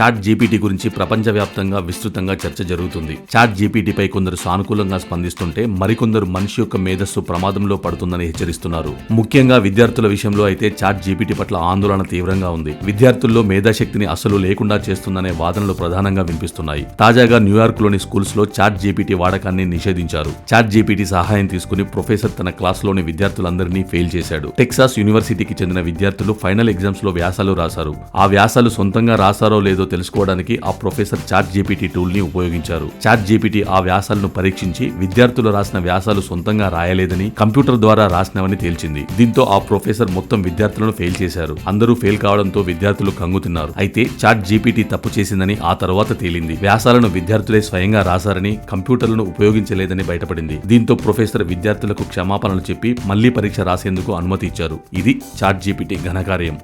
Chat GPT గురించి ప్రపంచవ్యాప్తంగా విస్తృతంగా చర్చ జరుగుతుంది. చాట్ జీపీటీపై కొందరు సానుకూలంగా స్పందిస్తుంటే మరికొందరు మనిషి యొక్క మేధస్సు ప్రమాదంలో పడుతుందని హెచ్చరిస్తున్నారు. ముఖ్యంగా విద్యార్థుల విషయంలో అయితే చాట్ జీపీటీ పట్ల ఆందోళన తీవ్రంగా ఉంది. విద్యార్థుల్లో మేధాశక్తిని అసలు లేకుండా చేస్తుందనే వాదనలు ప్రధానంగా వినిపిస్తున్నాయి. తాజాగా న్యూయార్క్లోని స్కూల్స్లో చాట్ జీపీటీ వాడకాన్ని నిషేధించారు. చాట్ జీపీటీ సహాయం తీసుకుని ప్రొఫెసర్ తన క్లాస్లోని విద్యార్థులందరినీ ఫెయిల్ చేశాడు. టెక్సాస్ యూనివర్సిటీకి చెందిన విద్యార్థులు ఫైనల్ ఎగ్జామ్స్లో వ్యాసాలు రాశారు. ఆ వ్యాసాలు సొంతంగా రాశారో లేదో తెలుసుకోవడానికి ఆ ప్రొఫెసర్ చాట్ జీపీటీ టూల్ని ఉపయోగించారు. చాట్ జీపీటీ ఆ వ్యాసాలను పరీక్షించి విద్యార్థులు రాసిన వ్యాసాలు సొంతంగా రాయలేదని కంప్యూటర్ ద్వారా రాసినవని తేల్చింది. దీంతో ఆ ప్రొఫెసర్ మొత్తం విద్యార్థులను ఫెయిల్ చేశారు. అందరూ ఫెయిల్ కావడంతో విద్యార్థులు కంగుతిన్నారు. అయితే చాట్ జీపీటీ తప్పు చేసిందని ఆ తర్వాత తేలింది. వ్యాసాలను విద్యార్థులే స్వయంగా రాశారని కంప్యూటర్లను ఉపయోగించలేదని బయటపడింది. దీంతో ప్రొఫెసర్ విద్యార్థులకు క్షమాపణలు చెప్పి మళ్ళీ పరీక్ష రాసేందుకు అనుమతి ఇచ్చారు. ఇది చాట్ జీపీటీ ఘనకార్యం.